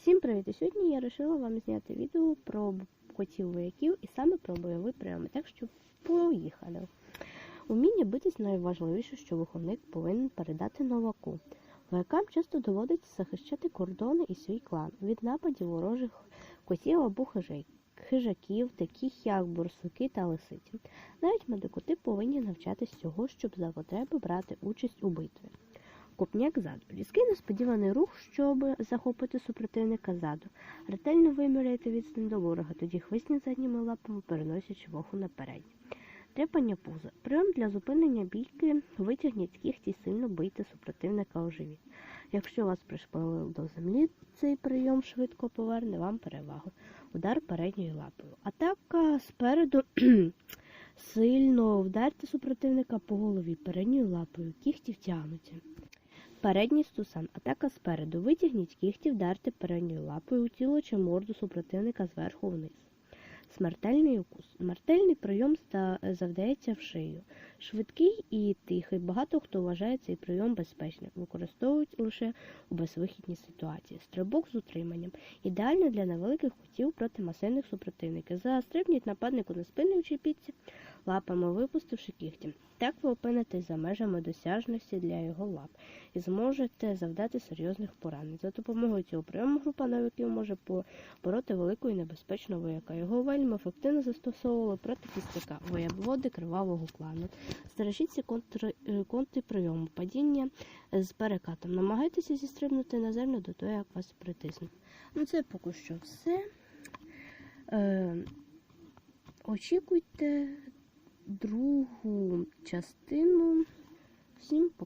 Всім привіт! І сьогодні я вирішила вам зняти відео про котів вояків і саме про бойові прийоми. Так що поїхали. Уміння битись найважливіше, що виховник повинен передати новаку. Воякам часто доводиться захищати кордони і свій клан від нападів ворожих котів або хижаків, таких як борсуки та лисиці. Навіть медикоти повинні навчатись цього, щоб за потреби брати участь у битві. Копняк ззаду. Різкий несподіваний рух, щоб захопити супротивника ззаду. Ретельно виміряйте відстань до ворога, тоді хвисніть задніми лапами, переносячи вогу на передні. Трепання пуза. Прийом для зупинення бійки. Витягніть кігті і сильно бийте супротивника у живіт. Якщо вас пришпилили до землі, цей прийом швидко поверне вам перевагу. Удар передньою лапою. Атака спереду сильно вдарте супротивника по голові передньою лапою. Кігті втягнуті. Передній стусан. Атака спереду. Витягніть кігті, вдарте передньою лапою у тіло чи морду супротивника зверху вниз. Смертельний укус. Смертельний прийом завдається в шию. Швидкий і тихий. Багато хто вважає цей прийом безпечним. Використовують лише у безвихідній ситуації. Стрибок з утриманням. Ідеально для невеликих котів проти масивних супротивників. Застрибніть нападнику на спину і вчепіться лапами, випустивши кігті. Так ви опинитесь за межами досяжності для його лап і зможете завдати серйозних поранень. За допомогою цього прийому група новиків може побороти велику і небезпечну вояка. Його вельми ефективно застосовували проти кістяка, воєводи кривавого клану. Стережіться контр... е, контрприйому, падіння з перекатом. Намагайтеся зістрибнути на землю до того, як вас притиснуть. Ну це поки що все. Е... Очікуйте другу частину. Всім пока.